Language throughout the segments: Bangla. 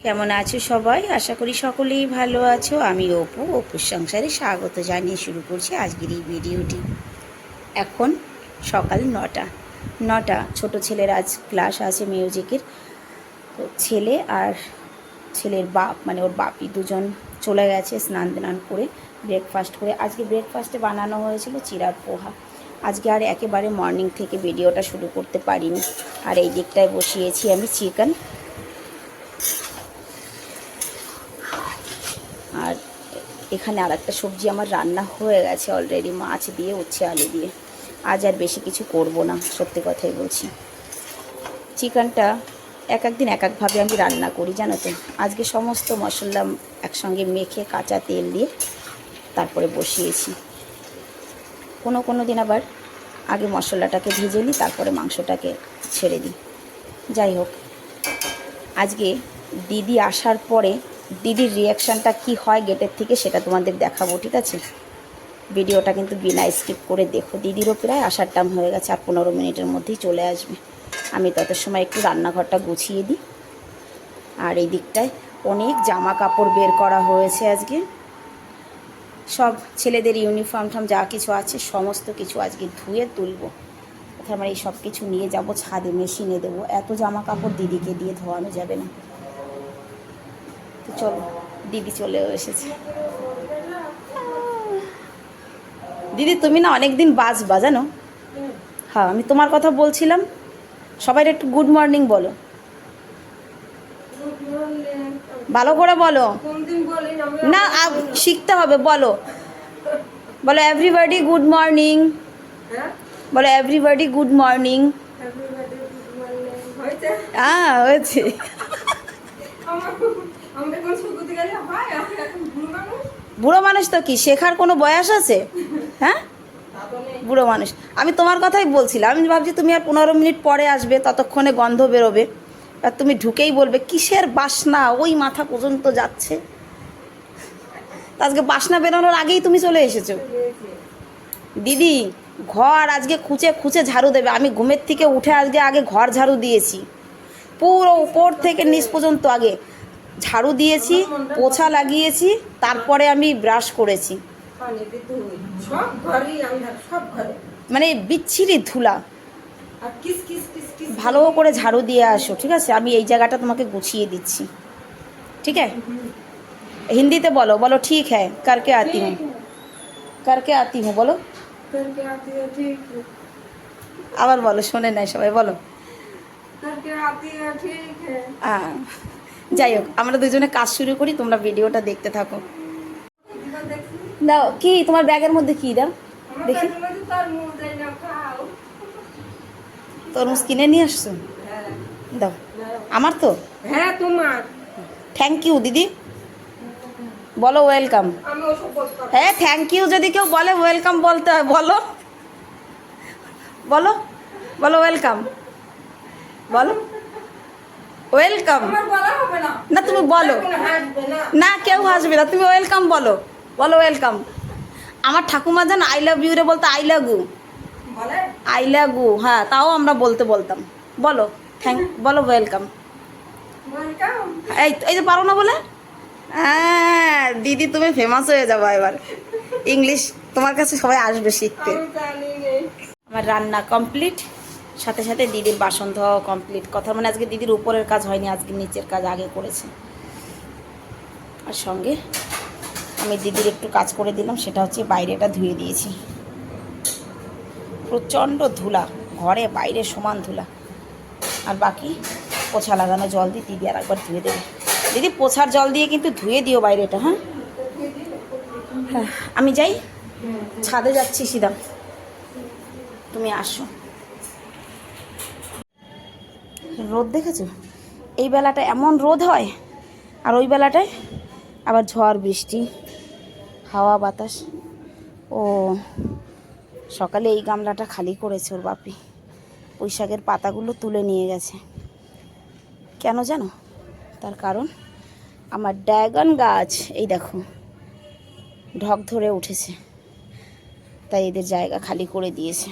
কেমন আছো সবাই? আশা করি সকলেই ভালো আছো। আমি অপু, অপুর সংসারে স্বাগত জানিয়ে শুরু করছি আজকের এই ভিডিওটি। এখন সকাল নটা। নটা, ছোট ছেলের আজ ক্লাস আছে মিউজিকের। তো ছেলে আর ছেলের বাপ মানে ওর বাপি দুজন চলে গেছে স্নান দান করে ব্রেকফাস্ট করে। আজকে ব্রেকফাস্টে বানানো হয়েছিল চিরার পোহা। আজকে আর একেবারে মর্নিং থেকে ভিডিওটা শুরু করতে পারিনি। আর এই দিকটায় বসিয়েছি আমি চিকেন আর এখানে আর একটা সবজি আমার রান্না হয়ে গেছে অলরেডি মাছ দিয়ে, উচ্ছে আলু দিয়ে। আজ আর বেশি কিছু করব না, সত্যি কথাই বলছি। চিকেনটা এক একদিন এক একভাবে আমি রান্না করি, জানো তো। আজকে সমস্ত মশলা একসঙ্গে মেখে কাঁচা তেল দিয়ে তারপরে বসিয়েছি। কোনো কোনো দিন আবার আগে মশলাটাকে ভেজে নিই, তারপরে মাংসটাকে ছেড়ে দিই। যাই হোক, আজকে দিদি আসার পরে দিদির রিয়াকশানটা কি হয় গেটের থেকে সেটা তোমাদের দেখাবো, ঠিক আছে? ভিডিওটা কিন্তু বিনা স্কিপ করে দেখো। দিদিরও প্রায় আসার টাইম হয়ে গেছে আর পনেরো মিনিটের মধ্যেই চলে আসবে। আমি তত সময় একটু রান্নাঘরটা গুছিয়ে দিই। আর এই দিকটায় অনেক জামা কাপড় বের করা হয়েছে আজকে। সব ছেলেদের ইউনিফর্ম ঠাম যা কিছু আছে, সমস্ত কিছু আজকে ধুয়ে তুলবো। আমার এই সব কিছু নিয়ে যাব, ছাদে মেশিনে দেবো। এত জামা কাপড় দিদিকে দিয়ে ধোয়ানো যাবে না। তো চলো দিদি চলেও এসেছে। দিদি তুমি না অনেক দিন বাজবা জানো? হ্যাঁ আমি তোমার কথা বলছিলাম। সবাই একটু গুড মর্নিং বলো। ভালো করে বলো। না শিখতে হবে বলো। বলো এভরিবডি গুড মর্নিং বলো এভরিবডি গুড মর্নিং হ্যাঁ হয়েছে। বুড়ো মানুষ। তো কি? শেখার কোনো বয়স আছে? হ্যাঁ? বুড়ো মানুষ। আমি তোমার কথাই বলছিলাম, আমি ভাবছি তুমি আর পনেরো মিনিট পরে আসবে, ততক্ষণে গন্ধ বেরোবে। আর তুমি ঢুকেই বলবে, কিসের বাসনা? ওই মাথা পর্যন্ত যাচ্ছে। আজকে বাসনা বেরোনোর আগেই তুমি চলে এসেছ। দিদি, ঘর আজকে খুঁচে খুঁচে ঝাড়ু দেবে। আমি ঘুমের থেকে উঠে আজকে আগে ঘর ঝাড়ু দিয়েছি। পুরো উপর থেকে নিচ পর্যন্ত আগে ঝাড়ু দিয়েছি পোছা লাগিয়েছি তারপরে আমি ব্রাশ করেছি। মানে বিচ্ছিরি ধুলা। ভালো করে ঝাড়ু দিয়ে আসো ঠিক আছে? আমি এই জায়গাটা তোমাকে গুছিয়ে দিচ্ছি। ঠিক আছে? হিন্দিতে বলো বলো ঠিক হ্যাঁ কারকে আতি হুম কারকে আতি হুম বলো। আবার বলো শোনে নাই সবাই বলো। যাই হোক আমরা দুজনে কাজ শুরু করি তোমরা ভিডিওটা দেখতে থাকো। দাও কি তোমার ব্যাগের মধ্যে কি দাও? দেখি। তরমুজ কিনে নিয়ে আসছো? দাও। আমার তো? হ্যাঁ তোমার। থ্যাংক ইউ দিদি। বলো ওয়েলকাম হ্যাঁ থ্যাংক ইউ যদি কেউ বলে ওয়েলকাম বলতে হয় বলো। বলো বলো ওয়েলকাম বলো। ওয়েলকাম না। তুমি বলো। না। কেউ আসবে না। তুমি ওয়েলকাম বলো। বলো ওয়েলকাম আমার ঠাকুমা জান আই লাভ ইউ রে বলতে আই বলে? আই ইউ হ্যাঁ তাও আমরা বলতে বলতাম। বলো থ্যাংক বলো ওয়েলকাম এই এই যে পারো না বলে? হ্যাঁ দিদি তুমি ফেমাস হয়ে যাব এবার। ইংলিশ তোমার কাছে সবাই আসবে শিখতে। আমার রান্না কমপ্লিট সাথে সাথে দিদির বাসন ধোয়াও কমপ্লিট কথা। মানে আজকে দিদির উপরের কাজ হয়নি, আজকে নিচের কাজ আগে করেছে। আর সঙ্গে আমি দিদির একটু কাজ করে দিলাম, সেটা হচ্ছে বাইরেটা ধুয়ে দিয়েছি। প্রচণ্ড ধুলা, ঘরে বাইরে সমান ধুলা। আর বাকি পোছা লাগানো জল দিয়ে দিদি আর একবার ধুয়ে দেবে। দিদি, পোছার জল দিয়ে কিন্তু ধুয়ে দিও বাইরেটা হ্যাঁ? হ্যাঁ আমি যাই। ছাদে যাচ্ছি, সিধা। তুমি আসো। রোদ দেখেছ? এই বেলাটা এমন রোদ হয়, আর ওই বেলাটায় আবার ঝড়, বৃষ্টি, হাওয়া, বাতাস। ও, সকালে এই গামলাটা খালি করেছে ওর বাপি। পুঁই শাকের পাতাগুলো তুলে নিয়ে গেছে। কেন জানো? তার কারণ আমার ড্রাগন গাছ, এই দেখো, ঢক ধরে উঠেছে। তাই এদের জায়গা খালি করে দিয়েছে।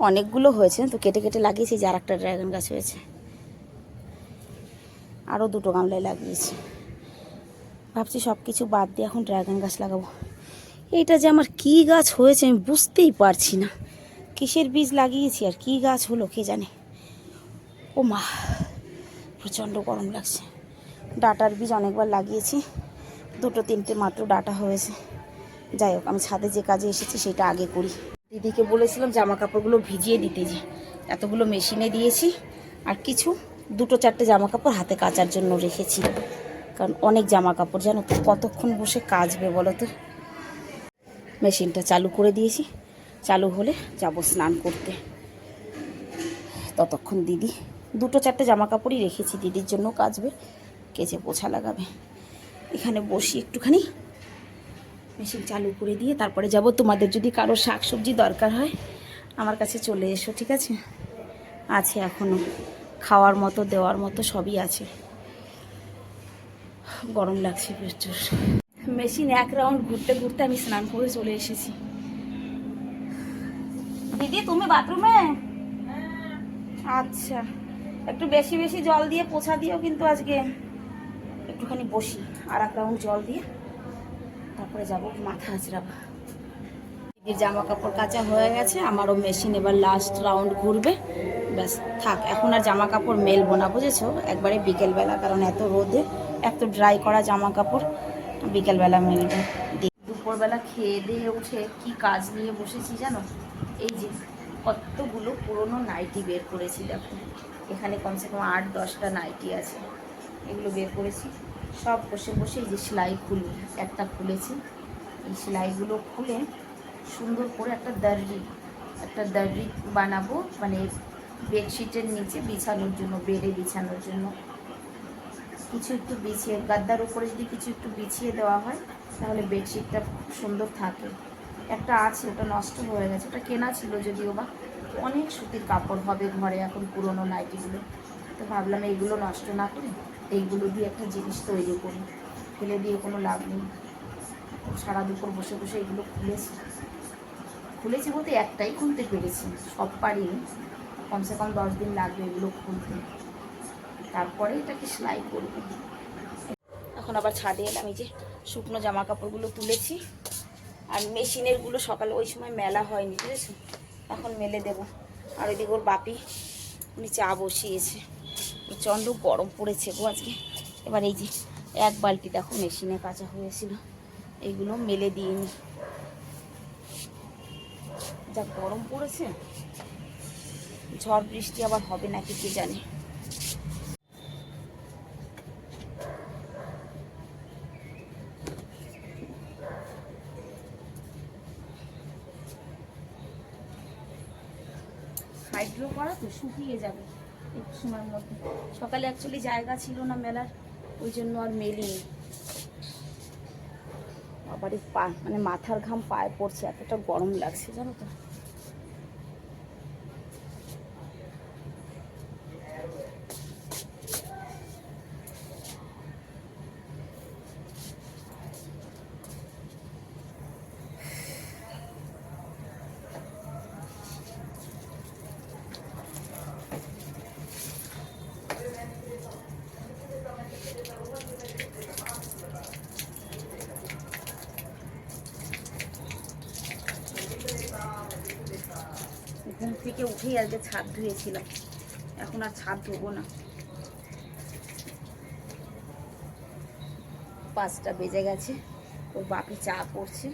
অনেকগুলো হয়েছে, তো কেটে কেটে লাগিয়েছি, যার একটা ড্রাগন গাছ হয়েছে। আরও দুটো গামলায় লাগিয়েছি। ভাবছি সব কিছু বাদ দিয়ে এখন ড্রাগন গাছ লাগাবো। এইটা যে আমার কী গাছ হয়েছে আমি বুঝতেই পারছি না। কিসের বীজ লাগিয়েছি আর কী গাছ হলো কে জানে। ও মা, প্রচণ্ড গরম লাগছে। ডাটার বীজ অনেকবার লাগিয়েছি, দুটো তিনটে মাত্র ডাটা হয়েছে। যাই হোক, আমি ছাদে যে কাজে এসেছি, সেটা আগে করি। দিদিকে বলেছিলাম জামা কাপড়গুলো ভিজিয়ে দিতে যে। এতগুলো মেশিনে দিয়েছি। আর কিছু, দুটো চারটে জামা কাপড় হাতে কাচার জন্য রেখেছি। কারণ অনেক জামা কাপড় জানো তো, কতক্ষণ বসে কাচবে বলো তো? মেশিনটা চালু করে দিয়েছি। চালু হলে যাব স্নান করতে। ততক্ষণ দিদি, দুটো চারটে জামা কাপড়ই রেখেছি। দিদির জন্য কাচবে, কেচে পোছা লাগাবে। এখানে বসি একটুখানি। মেশিন চালু করে দিয়ে তারপরে যাব। তোমাদের যদি কারও শাক সবজি দরকার হয়, আমার কাছে চলে এসো, ঠিক আছে? আছে এখনও খাওয়ার মতো, দেওয়ার মতো সবই আছে। গরম লাগছে প্রচুর। মেশিন এক রাউন্ড ঘুরতে ঘুরতে আমি স্নান করে চলে এসেছি। দিদি, তুমি বাথরুমে? আচ্ছা। একটু বেশি বেশি জল দিয়ে পোছা দিও কিন্তু আজকে। একটুখানি বসি, আর এক রাউন্ড জল দিয়ে। তারপরে যাব মাথা আঁচড়াবো দিদির জামা কাপড় কাচা হয়ে গেছে, আমারও মেশিন এবার লাস্ট রাউন্ড ঘুরবে। ব্যাস, থাক, এখন আর জামা কাপড় মেলবো না, বুঝেছ? একবারে বিকেলবেলা, কারণ এত রোদে, এত ড্রাই করা জামা কাপড় বিকেলবেলা মেলবে। দুপুরবেলা খেয়ে দিয়ে উঠে কি কাজ নিয়ে বসেছি জানো? এই যে, কতগুলো পুরনো নাইটি বের করেছি দেখো। এখানে কমসে কম আট দশটা নাইটি আছে। এগুলো বের করেছি। সব বসে বসে যে সেলাই খুলি একটা খুলেছি এই সেলাইগুলো খুলে সুন্দর করে একটা দার্রি একটা দার্রি বানাবো। মানে বেডশিটের নিচে বিছানোর জন্য, বেডে বিছানোর জন্য। কিছু একটু বিছিয়ে, গাদ্দার উপরে যদি কিছু একটু বিছিয়ে দেওয়া হয়, তাহলে বেডশিটটা খুব সুন্দর থাকে। একটা আছে, ওটা নষ্ট হয়ে গেছে। ওটা কেনা ছিল যদিও বা, অনেক সুতির কাপড় হবে ঘরে, এখন পুরনো নাইটিগুলো। তো ভাবলাম এইগুলো নষ্ট না করে এইগুলো দিয়ে একটা জিনিস তৈরি করি। ফেলে দিয়ে কোনো লাভ নেই। সারা দুপুর বসে বসে এগুলো খুলেছি খুলেছি বলতে একটাই খুলতে পেরেছি, সব পারিনি। কমসে কম দশ দিন লাগবে এগুলো খুলতে। তারপরে এটাকে সেলাই করব। এখন আবার ছাদে এলাম, এই যে শুকনো জামা কাপড়গুলো তুলেছি। আর মেশিনেরগুলো সকালে ওই সময় মেলা হয়নি বুঝেছ এখন মেলে দেব। আর ওইদিকে ওর বাপি, উনি চা বসিয়েছে। প্রচণ্ড গরম পড়েছে গো আজকে। এবার এই যে এক বালতি দেখো মেশিনে কাঁচা হয়েছিল। এইগুলো মেলে দিইনি। যা গরম পড়েছে। ঝড় বৃষ্টি আবার হবে নাকি কে জানে। হাইড্রো করা তো শুকিয়ে যাবে। একটু সময়ের মধ্যে। সকালে অ্যাকচুয়ালি জায়গা ছিল না মেলার, ওই জন্য আর মেলিনি। আবার পা মানে মাথার ঘাম পায়ে পড়ছে, এতটা গরম লাগছে, জানো তো। ঘুম থেকে উঠেই আজকে ছাদ ধুয়েছিলাম। এখন আর ছাদ ধোবো না। পাঁচটা বেজে গেছে। ওর বাপি চা করছে।